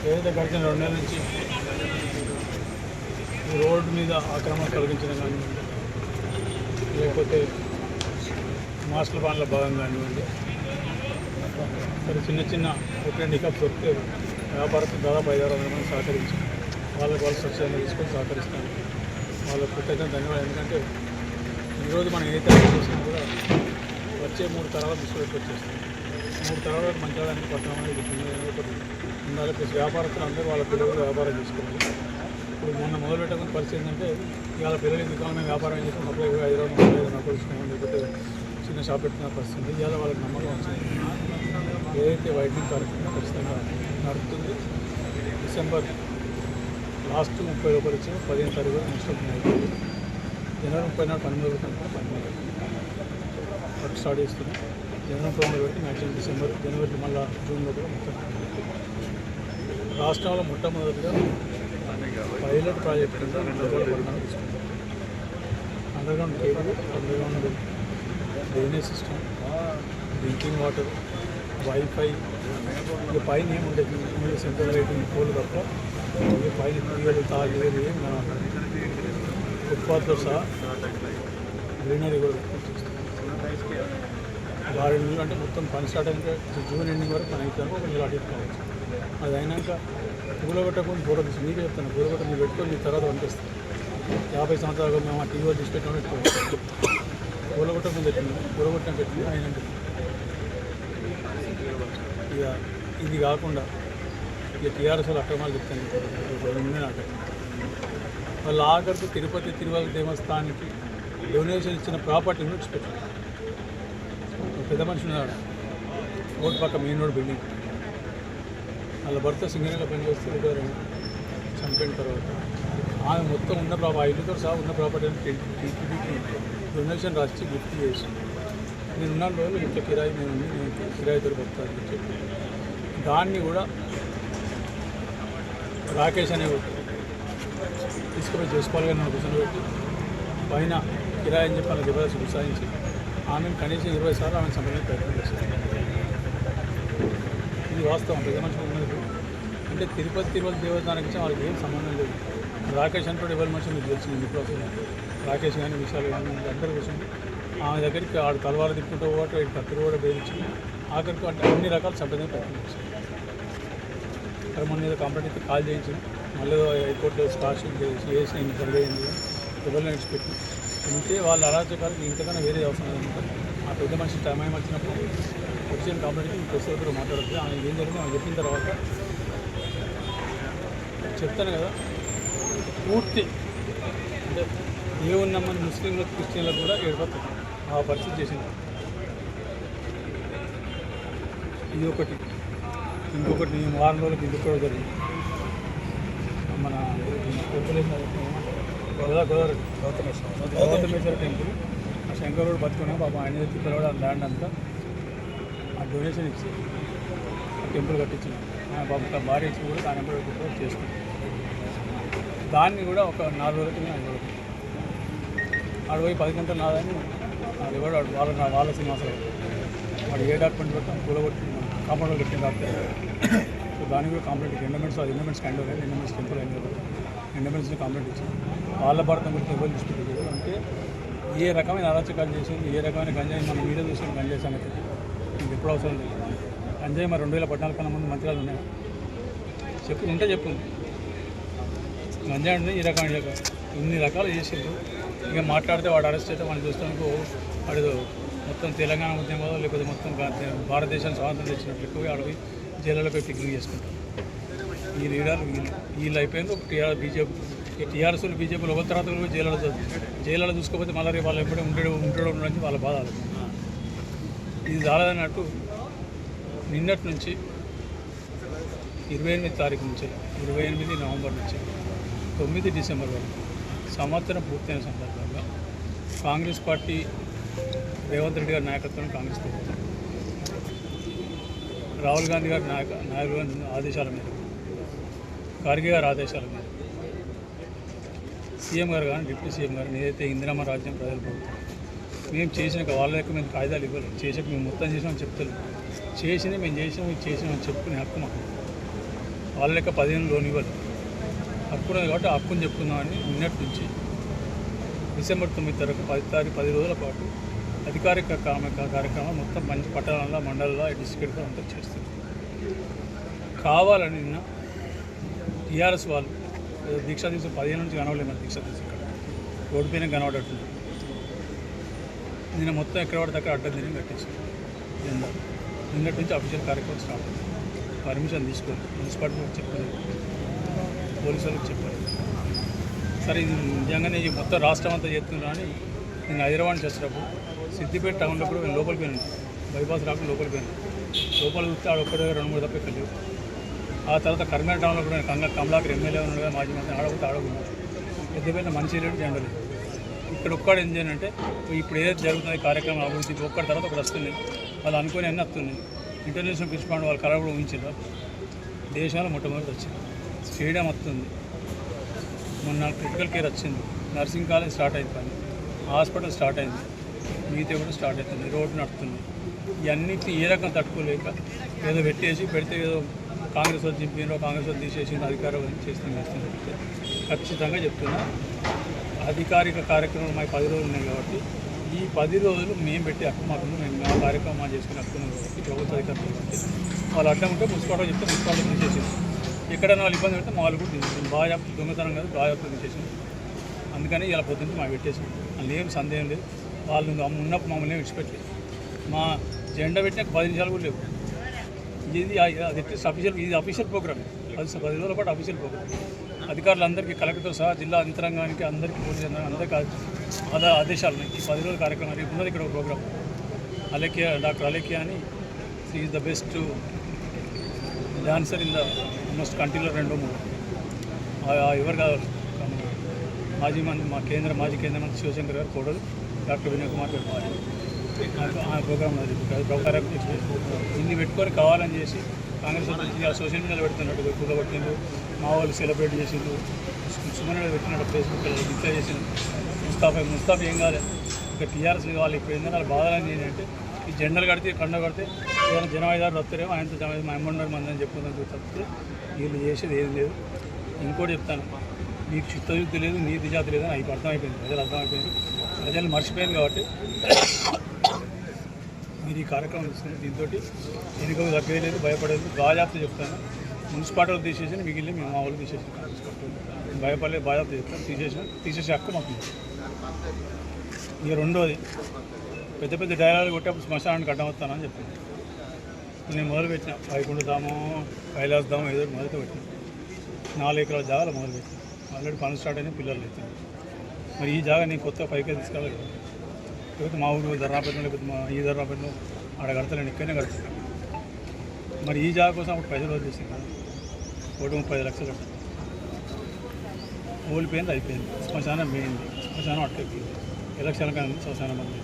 ఏదైతే గడిచిన రెండు నెలల నుంచి రోడ్డు మీద ఆక్రమణ కలిగించడం కానివ్వండి లేకపోతే మాస్టర్ ప్లాన్ల భాగం కానివ్వండి మరి చిన్న చిన్న ఎప్పుడైనా నికప్స్ వస్తే వ్యాపారస్తులు దాదాపు ఐదారు వందల మంది సహకరించి వాళ్ళకి వాళ్ళు స్వచ్ఛంగా తీసుకొని సహకరిస్తాను వాళ్ళకు కృతజ్ఞత ధన్యవాదాలు. ఎందుకంటే ఈరోజు మనం ఏ తరగతి చూసినా కూడా వచ్చే మూడు తరాల దృష్టి వచ్చేస్తాం మూడు తరాలకు మంచి వాళ్ళని పట్టణం అనేది ఉన్నారు. ప్లస్ వ్యాపారస్తులు అందరూ వాళ్ళ పిల్లలు వ్యాపారం చేసుకున్నారు. ఇప్పుడు మొన్న మొదలు పెట్టకుండా పరిస్థితి ఏంటంటే ఇవాళ పిల్లలు ఎందుకు వ్యాపారం చేసి అప్పుడు హైదరాబాద్ ముప్పై ఐదు లేకపోతే చిన్న షాప్ పెట్టిన పరిస్థితి ఇవాళ వాళ్ళకి నమ్మకం వచ్చింది. ఏదైతే వైద్యం కార్యక్రమం ఖచ్చితంగా నడుపుతుంది డిసెంబర్ లాస్ట్ ముప్పై ఒకటి వచ్చి పదిహేను తారీఖు వరకు నెక్స్ట్ అయిపోయింది జనవరి ముప్పై నాడు పన్నెండు రోజులు కనుక పన్నెండు వర్క్ స్టార్ట్ చేస్తున్నాం. జనవరి ముప్పై మూడు పెట్టి మ్యాక్సిమం డిసెంబర్ జనవరి మళ్ళీ జూన్లో కూడా మొత్తం రాష్ట్రంలో మొట్టమొదటిగా పైలట్ ప్రాజెక్ట్ కింద underground cable underground drainage system drinking water wifi ఇక పైన ఏమి ఉండేది సెంట్రల్ లైటింగ్ పోలు తప్ప. ఇక పైన తీయలు తాగేది ఏం మనం సహా గ్రీనరీ కూడా ఆరు నెలలు అంటే మొత్తం పని స్టార్ట్ అయినాక జూన్ ఎండింగ్ వరకు పని అవుతాను ఒక నెల అటు కావచ్చు. అది అయినాక కూలగొట్టకుండా కొట్టకుండా పూల తీసి మీకే చెప్తాను కూలగొట్ట మీరు పెట్టుకొని మీ తర్వాత పంపిస్తాను యాభై సంవత్సరాలు మేము ఆ టీవీ తీసి పెట్టుకోవచ్చు పూల ముందు పెట్టింది పూల పెట్టింది ఆయన ఇక ఇది కాకుండా ఇక టీఆర్ఎస్ వాళ్ళు అక్రమాలు చెప్తాను. నాకు వాళ్ళు ఆఖరికి తిరుపతి తిరుమల దేవస్థానానికి డొనేషన్ ఇచ్చిన ప్రాపర్టీని విడిచిపెట్టారు పెద్ద మనిషి ఉన్నాడు. రోడ్డు పక్క మెయిన్ రోడ్ బిల్డింగ్. వాళ్ళ భర్త సింగరేణిలో పనిచేస్తూ రిటైర్ చనిపోయిన తర్వాత. ఆమె మొత్తం ఉన్న ప్రాపర్టీ ఆ ఇల్లుతో సహా ఉన్న ప్రాపర్టీ టీటీడీకి డొనేషన్ రాసి గిఫ్ట్ చేసి. నేను ఉన్న రోజులు ఇంట్లో కిరాయి నేను నేను కిరాయితో బతాను అని చెప్పి. దాన్ని కూడా రాకేష్ అనే తీసుకుపోయి చేసుకోవాలి కానీ నా కూర్చొని పైన కిరాయి అని చెప్పి వాళ్ళ జబర్దస్త్ ఉత్సాహించి ఆమెను కనీసం ఇరవై సార్లు ఆమెను సంపాదించే ప్రయత్నం చేశారు ఇది వాస్తవం. పెద్ద ఉన్నది అంటే తిరుపతి తిరుపతి దేవస్థానానికి వాళ్ళకి ఏం సంబంధం లేదు. రాకేష్ అంటే ఎవరి మనిషి మీకు తెలిసింది మీకు రాకేష్ కానీ విశాల్ కానీ అందరూ కూర్చొని ఆమె దగ్గరికి ఆడు తలవారు తిప్పుకుంటూ పోవటం ఇటు కత్తులు కూడా బేదించి ఆఖరికి అంటే అన్ని రకాల సంపాదించే ప్రయత్నం చేశారు ఇక్కడ మీద ఏదో కంప్లైంట్ అయితే కాల్ చేయించింది మళ్ళీ హైకోర్టులో స్టార్ట్ చేసి వేసి ఇంత జరిగింది ఎవరిని విడిచిపెట్టి ఉంటే వాళ్ళ అరాచకాలకు ఇంతకన్నా వేరే అవసరం లేదు ఆ పెద్ద మనిషి టైం వచ్చినప్పుడు వచ్చిన కాబట్టి ప్రెస్ దగ్గర మాట్లాడుతుంది ఆయన ఏం జరిగింది ఆమె చెప్పిన తర్వాత చెప్తాను కదా. పూర్తి అంటే దేవుని నమ్మని ముస్లింలకు క్రిస్టియన్లకు కూడా ఏర్పడుతుంది ఆ పరిస్థితి చేసింది. ఇది ఒకటి. ఇంకొకటి వారం రోజులకు ఇది కూడా జరిగింది. మన గోదా గోదావరి గౌతమేశ్వర టెంపుల్ ఆ శంకరుడు బతుకున్నా పాపం ఆయన ఎత్తి పిలవడం ల్యాండ్ అంతా ఆ డొనేషన్ ఇచ్చి ఆ టెంపుల్ కట్టించినాం ఆ పాపం భార్య ఇచ్చి కూడా దాని కూడా చేసుకున్నాం దాన్ని కూడా ఒక నాలుగు రోజులకి నేను అడగడం ఆడు పోయి పది గంటలు నాదని అది కూడా వాళ్ళ నా వాళ్ళ సింహాసనం వాడు ఏ డాక్యుమెంట్ పెట్టాం కూలగొట్టి కాంపౌండ్లో కట్టిన డాక్టర్ సో దానికి కూడా కాంప్లీట్ ఎండమెంట్స్ అది ఎండమెంట్స్ కండి ఎండమెంట్స్ టెంపుల్ అయింది ఇండిపెండెన్స్ ఎండమెంట్స్ కంప్లైంట్ ఇచ్చాం వాళ్ళ భారతం గురించి ఎవరు తీసుకుంటారు అంటే ఏ రకమైన అరాచకాలు చేసింది ఏ రకమైన గంజాయి మనం వీడియో చూసిన గంజాయి సంగతి మీకు ఎప్పుడు అవసరం లేదు. గంజాయి మరి రెండు వేల పద్నాలుగు కన్నా ముందు మంత్రాలు ఉన్నాయి? చెప్పు ఉంటే చెప్పు. గంజాయి ఉంది ఈ రకమైన ఇన్ని రకాలు చేసిండ్రు. ఇక మాట్లాడితే వాడు అరెస్ట్ అయితే వాడిని చూస్తానికి వాడు మొత్తం తెలంగాణ ఉద్యమంలో లేకపోతే మొత్తం గా- భారతదేశాన్ని స్వాతంత్రం తెచ్చినట్లు ఎక్కువ ఆడపోయి జైలులో పోయి పిక్నిక్ చేసుకుంటాం ఈ లీడర్ వీళ్ళు అయిపోయింది ఒక టీఆర్ బీజేపీ టీఆర్ఎస్ బీజేపీలో ఒకరి తర్వాత ఒకరు పోయి జైల్లో జైల్లో చూసుకోకపోతే మళ్ళీ రేపు వాళ్ళు ఎప్పుడే ఉంటాడు ఉంటాడు నుంచి వాళ్ళ బాధ. ఇది చాలదన్నట్టు నిన్నటి నుంచి ఇరవై ఎనిమిది తారీఖు నుంచి ఇరవై ఎనిమిది నవంబర్ నుంచి తొమ్మిది డిసెంబర్ వరకు సంవత్సరం పూర్తయిన సందర్భంగా కాంగ్రెస్ పార్టీ రేవంత్ రెడ్డి గారి నాయకత్వం కాంగ్రెస్ ప్రభుత్వం రాహుల్ గాంధీ గారి నాయక నాయకుల ఆదేశాల మీద ఖార్గే గారి ఆదేశాల మీద సీఎం గారు కానీ డిప్యూటీ సీఎం గారు ఏదైతే ఇందిరామ రాజ్యం ప్రజల ప్రభుత్వం మేము చేసిన వాళ్ళ యొక్క మేము కాగితాలు ఇవ్వలేదు. చేసాక మేము మొత్తం చేసామని చెప్తలేదు. చేసిన మేము చేసినాం చేసినామని చెప్పుకునే హక్కు మాకు వాళ్ళ యొక్క పదిహేను లోన్ ఇవ్వాలి హక్కు ఉన్నది కాబట్టి హక్కుని చెప్పుకుందామని నిన్నటి నుంచి డిసెంబర్ తొమ్మిది తరగతి పది తారీఖు పది రోజుల పాటు అధికారిక కార్యక్రమం మొత్తం మంచి పట్టణాల్లో మండలంలో డిస్ట్రిక్ట్లో అంతా చేస్తుంది కావాలని నిన్న టీఆర్ఎస్ వాళ్ళు ఏదో దీక్ష పదిహేను నుంచి కనవలేదు నాకు దీక్ష తీసి ఇక్కడ. రోడ్డు పైన కనబడట్లేదు నిన్న మొత్తం ఎక్కడ పడితే అక్కడ అడ్డం తిరిగి కట్టేసి నిన్న నిన్నటి నుంచి అఫీషియల్ కార్యక్రమం స్టార్ట్ అయింది. పర్మిషన్ తీసుకోండి మున్సిపాలిటీ చెప్పలేదు. పోలీసు వాళ్ళకి చెప్పాలి సరే ఇది నిజంగానే ఈ మొత్తం రాష్ట్రం అంతా చేస్తున్నా అని నేను హైదరాబాద్ చేసేటప్పుడు సిద్దిపేట టౌన్లో కూడా నేను లోపలికి పోయాను. బైపాస్ రాకుండా లోపలికి పోయాను. లోపల చూస్తే ఆడ ఒక్కడే రెండు మూడు తప్ప ఇక్కడ లేవు. ఆ తర్వాత కర్మేర టౌన్లో కూడా కంగ కమలాకర్ ఎమ్మెల్యే ఉన్నాడు కదా మాజీ మంత్రి. ఆడకపోతే ఆడకున్నాడు పెద్దపల్లి మంచి లేడు జనరల్ ఇక్కడ ఒక్కడు ఏం చేయాలంటే ఇప్పుడు ఏదైతే జరుగుతుంది కార్యక్రమం అభివృద్ధి ఒక్కడి తర్వాత ఒకటి వస్తుంది. వాళ్ళు అనుకుని అన్నీ వస్తున్నాయి ఇంటర్నేషనల్ ఫిష్ పాండ్ వాళ్ళు కలర్ కూడా ఊహించారు దేశంలో మొట్టమొదటి వచ్చింది. స్టేడియం వస్తుంది. మొన్న క్రిటికల్ కేర్ వచ్చింది. నర్సింగ్ కాలేజ్ స్టార్ట్ అయింది పని. హాస్పిటల్ స్టార్ట్ అయింది. మిగతా కూడా స్టార్ట్ అవుతుంది రోడ్డు నడుస్తుంది ఇవన్నీ ఏ రకం తట్టుకోలేక ఏదో పెట్టేసి పెడితే ఏదో కాంగ్రెస్ వాళ్ళు చింపినో కాంగ్రెస్ వాళ్ళు తీసేసి అధికారం చేస్తుంది చేస్తుంది ఖచ్చితంగా చెప్తున్నా అధికారిక కార్యక్రమం మాకు పది రోజులు ఉన్నాయి కాబట్టి ఈ పది రోజులు మేము పెట్టి హక్కు మాకు మేము మా కార్యక్రమం మా చేసుకుని హక్కు కాబట్టి ప్రభుత్వ అధికారులు కాబట్టి వాళ్ళు అడ్డం ఉంటే మున్సిపాలిటీ చెప్తే మున్సిపాలిటీ తీసేసింది ఎక్కడైనా వాళ్ళు ఇబ్బంది పెడితే మాలు కూడా తీసేసింది బాగా దొంగతనం కాదు బాగా తీసేసింది అందుకని ఇలా పొద్దున్న మాకు పెట్టేసింది అందులో ఏం సందేహం లేదు. వాళ్ళు ఉన్నప్పుడు మమ్మల్ని ఏం విడిచిపెట్టలేదు. మా జెండా పెట్టినాక పది నిమిషాలు కూడా లేవు. ఇది అది అఫీషియల్ ఇది అఫీషియల్ ప్రోగ్రామ్ అది పది రోజుల పాటు అఫీషియల్ ప్రోగ్రామ్ అధికారులందరికీ కలెక్టర్ సహా జిల్లా యంత్రాంగానికి అందరికీ పోలీసు అందరికీ అదే ఆదేశాలు ఉన్నాయి. ఈ పది రోజుల కార్యక్రమం రేపు ఉన్నది ఇక్కడ ఒక ప్రోగ్రామ్ అలేఖ్య డాక్టర్ అలేఖ్య అని. Is the best dancer in the most కంట్రీలో రెండో మూడు. ఎవరు కాదు మాజీ మంత్రి మా కేంద్ర మాజీ కేంద్ర మంత్రి శివశంకర్ గారు కోడలు. డాక్టర్ వినయ్ కుమార్ గారు. ఆ- ప్రోగ్రామ్ అది ప్రకారం ఇన్ని పెట్టుకొని కావాలని చేసి కాంగ్రెస్ సోషల్ మీడియాలో పెడుతున్నట్టు కూడబట్టిండు మా వాళ్ళు సెలబ్రేట్ చేసిండు సుమన్ పెట్టినట్టు ఫేస్బుక్లో ఇట్లా చేసిండు ముస్తాఫా ముస్తాఫా ఏం కాలేదు ఇక టీఆర్ఎస్ వాళ్ళు ఇప్పుడు ఏంటంటే వాళ్ళు బాధలని ఏంటంటే ఈ జెండలు కడితే కండ కడితే ఏదైనా జనవాయిదారు వస్తారేమో ఆయనతో జనవాయి మా ఎమ్మండర్ మంది అని చెప్పుకుందని తప్పితే వీళ్ళు చేసేది ఏం లేదు ఇంకోటి చెప్తాను మీకు చిత్తశుద్ధి లేదు నీతి జాతి లేదని అని అయిపోయి అర్థమైపోయింది ప్రజలు అర్థమైపోయింది ప్రజలు మర్చిపోయింది కాబట్టి మీరు ఈ కార్యక్రమం తీసుకుని దీంతో ఎన్నికలు తగ్గేది లేదు భయపడేది బాజాప్త చెప్తాను. మున్సిపాలిటీ తీసేసి మిగిలిన మేము మా వాళ్ళు తీసేసి భయపడలేదు బాజాప్త చెప్తాను. తీసేసాం తీసేసే హక్కు మాకు ఇక రెండోది పెద్ద పెద్ద డైలాగులు కొట్టేప్పుడు శ్మశానానికి అడ్డం అని చెప్పింది. నేను మొదలు పెట్టిన. వైకుంఠ ధామం ఏదో ఒకటి మొదలు పెట్టిన నాలుగు ఎకరాల జాగాలో మొదలుపెట్టిన. ఆల్రెడీ పనులు స్టార్ట్ అయినా పిల్లలు అవుతుంది మరి ఈ జాగా నేను కొత్త పైకి తీసుకెళ్ళాలి లేకపోతే మా ఊరు ధర్నాపేటలో లేకపోతే మా ఈ ధర్నాపేటలో ఆడ కడతలేను ఇక్కడనే కడుతున్నాను మరి ఈ జాగా కోసం అప్పుడు పైసలు వదిలేసాను కదా ఒకటి ముప్పై లక్షలు కట్టాను ఓడిపోయింది అయిపోయింది. శ్మశానం పోయింది. శ్మశానం అట్టెక్కింది ఎలక్షన్ కానీ శ్మశానం మంది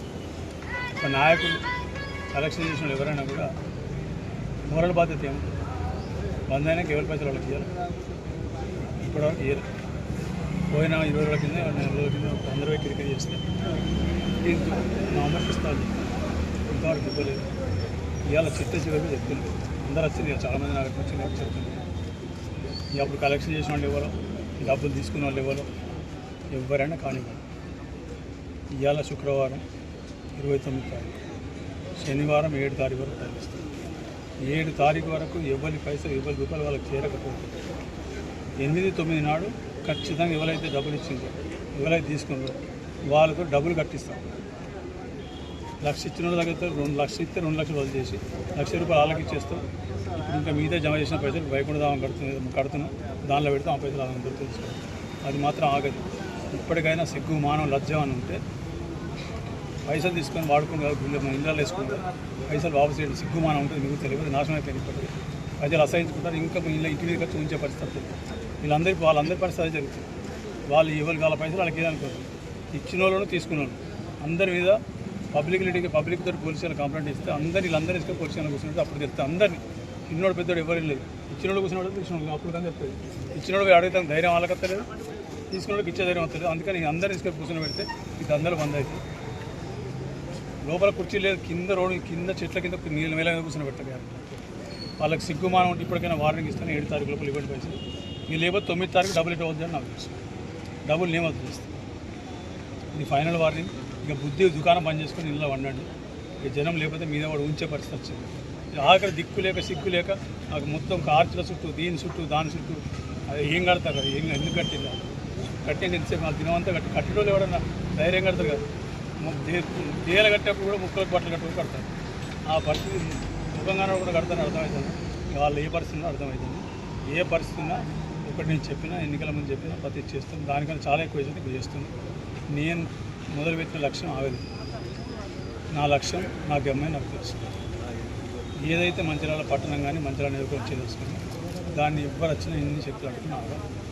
ఒక నాయకులు ఎలక్షన్ చేసిన ఎవరైనా కూడా మోరల్ బాధ్యత ఏముంది బంద్ అయినా కేవలం పైసలు వాళ్ళకి ఇవ్వాలి ఇప్పటివరకు ఇవ్వరు పోయిన ఇరవై రోజుల కింద నెల రోజుల కింద ఒక వంద రూపాయలు క్రికెట్ చేస్తే దీంతో నవంబర్కి ఇస్తాను. ఇంతవరకు ఇవ్వలేదు. ఇవాళ చిట్ట చివరికి చెప్పింది. అందరూ వచ్చింది చాలామంది నాకు వచ్చింది నాకు చెప్తుంది అప్పుడు కలెక్షన్ చేసిన వాళ్ళు ఎవరో? డబ్బులు తీసుకున్న వాళ్ళు ఎవరో? ఎవరైనా కానివ్వండి. ఇవాళ శుక్రవారం ఇరవై తొమ్మిది తారీఖు. శనివారం ఏడు తారీఖు వరకు తగ్గిస్తుంది ఏడు తారీఖు వరకు ఎవరి పైసలు ఎవరి రూపాయలు వాళ్ళకి చేరకపోతే ఎనిమిది తొమ్మిది నాడు ఖచ్చితంగా ఎవరైతే డబ్బులు ఇచ్చిందో ఎవరైతే తీసుకున్నారో వాళ్ళకు డబ్బులు కట్టిస్తాం. లక్ష ఇచ్చిన వాళ్ళ దగ్గర రెండు లక్షలు ఇస్తే రెండు లక్షలు వదిలి చేసి లక్ష రూపాయలు వాళ్ళకి ఇచ్చేస్తాం. ఇప్పుడు ఇంకా మిగతా జమ చేసిన పైసలు వైకుంఠ కడుతున్నాం కడుతున్నాం. దానిలో పెడితే ఆ పైసలు వాళ్ళందరూ తెలుసుకోవాలి అది మాత్రం ఆగదు. ఇప్పటికైనా సిగ్గు మానం లజ్జం అని ఉంటే పైసలు తీసుకొని వాడుకుంటారు గుండె మన ఇళ్ళలో వేసుకుంటారు. పైసలు వాపసు చేయడం సిగ్గుమానం ఉంటుంది. మీకు తెలియదు. నాశనం అయిపోయింది ఇప్పటికీ. ప్రజలు అసహించుకుంటారు. ఇంకా మీ ఇళ్ళ ఇంటి మీద ఖర్చు ఉంచే పరిస్థితి వీళ్ళందరికీ వాళ్ళందరి పరిస్థితి జరుగుతుంది. వాళ్ళు ఎవరికి వాళ్ళ పైసలు వాళ్ళకి ఏదనుకోరు. ఇచ్చిన వాళ్ళు తీసుకున్న అందరి మీద పబ్లిక్ లీడర్కి పబ్లిక్ తోటి పోలీసులు కంప్లైంట్ ఇస్తే అందరి వీళ్ళందరూ తీసుకొని పోలీసు స్టేషన్లో అప్పుడు చెప్తే. అందరినీ. చిన్నోడు పెద్దోడు ఎవరు లేదు ఇచ్చినోడు కూర్చున్నాడు తీసుకున్నాడు అప్పుడు కానీ చెప్తుంది ఇచ్చినోడు పోయి అడుగుతాం ధైర్యం వాళ్ళకి వస్తలేదు. తీసుకున్నోడికి ఇచ్చే ధైర్యం వస్తుంది అందుకని అందరిని ఇసుక కూర్చొని పెడితే ఇది అందరూ బంద్ అవుతుంది లోపల కుర్చీ లేదు కింద రోడ్డు కింద చెట్ల కింద నీళ్ళ మీద కూర్చొని పెట్టారు వాళ్ళకి సిగ్గుమానం ఉంటే ఇప్పటికైనా వార్నింగ్ ఇస్తాను. ఏడు తారీఖు లోపల ఇవ్వండి పైసలు మీరు లేకపోతే తొమ్మిది తారీఖు డబ్బులు అవుతుంది అని నాకు తెలుసు. డబ్బులు నేమ్ వద్దు చేస్తాను ఇది ఫైనల్ వార్నింగ్. ఇక బుద్ధి దుకాణం బంద్ చేసుకొని ఇల్లు వండండి. ఇక జనం లేకపోతే మీద వాడు ఉంచే పరిస్థితి వచ్చింది. ఆఖరి దిక్కు లేక సిగ్గు లేక నాకు మొత్తం కార్చుల చుట్టూ దీని చుట్టూ దాని చుట్టూ అది ఏం కడతారు? అది ఏం ఎందుకు కట్టిందా కట్టింది ఎంతసేపు? నాకు దినమంతా కట్టి కట్టడం ఎవడన్నా ధైర్యం కడతారు కదా? ము- దేల కట్టేప్పుడు కూడా ముక్కలకు బట్టలు కట్టుకుని కడతారు. ఆ పరిస్థితి ముఖంగానే కూడా కడతాను అర్థమవుతుంది. వాళ్ళు ఏ పరిస్థితిలో అర్థమవుతుంది. ఏ పరిస్థితి ఉన్నా ఒకటి నేను చెప్పినా ఎన్నికల ముందు చెప్పినా ప్రతి చేస్తాను దానికన్నా చాలా ఎక్కువ చేస్తుంది ఇప్పుడు చేస్తుంది నేను మొదలుపెట్టిన లక్ష్యం ఆగదు. నా లక్ష్యం నా గమ్యం నాకు తెలుసు. ఏదైతే మంచిర్యాల పట్టణం కానీ మంచిర్యాల నియోజకవర్గం చేసుకుని దాన్ని ఎవ్వరు వచ్చిన ఎన్ని శక్తులు అడుగుతున్నా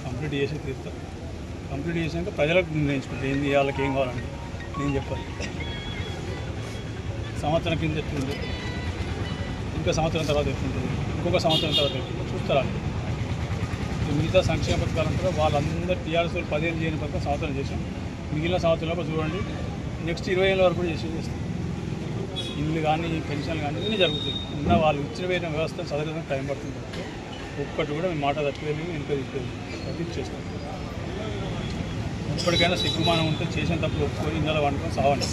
కంప్లీట్ చేసి తీరుతా. కంప్లీట్ చేసాక ప్రజలకు నిర్ణయించుకుంటే. ఏంది వాళ్ళకి ఏం కావాలని నేను చెప్పాలి. సంవత్సరం కింద ఎట్లుంది? ఇంకా సంవత్సరం తర్వాత ఎట్లుంటుంది? ఇంకొక సంవత్సరం తర్వాత ఎట్లుంటుంది? చూస్తారా? మిగతా సంక్షేమ పథకాలు ఉంటారో వాళ్ళందరూ టీఆర్ఎస్ పదిహేను చేయని పథకం సంవత్సరం చేశాం. మిగిలిన సంవత్సరంలో చూడండి. నెక్స్ట్ ఇరవై ఏళ్ళ వరకు కూడా చేసి చేస్తాం ఇల్లు కానీ పెన్షన్లు కానీ ఇవన్నీ జరుగుతాయి. ఉన్న వాళ్ళు ఇచ్చిన వేరే వ్యవస్థ చదవడానికి టైం పడుతుంది. ఒక్కటి కూడా మేము మాట తప్పిపోయి ఇంకా అది చేస్తాం ఇప్పటికైనా సిగ్గుమానం ఉంటే చేసిన తప్పుడు ఒప్పుకొని ఇందులో వండుకొని సావండి.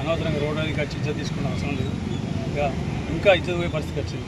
అనవసరంగా రోడ్డు అది ఖర్చు తీసుకున్న అవసరం లేదు. ఇంకా ఇంకా ఇజ్జత్ పోయే పరిస్థితి వచ్చింది.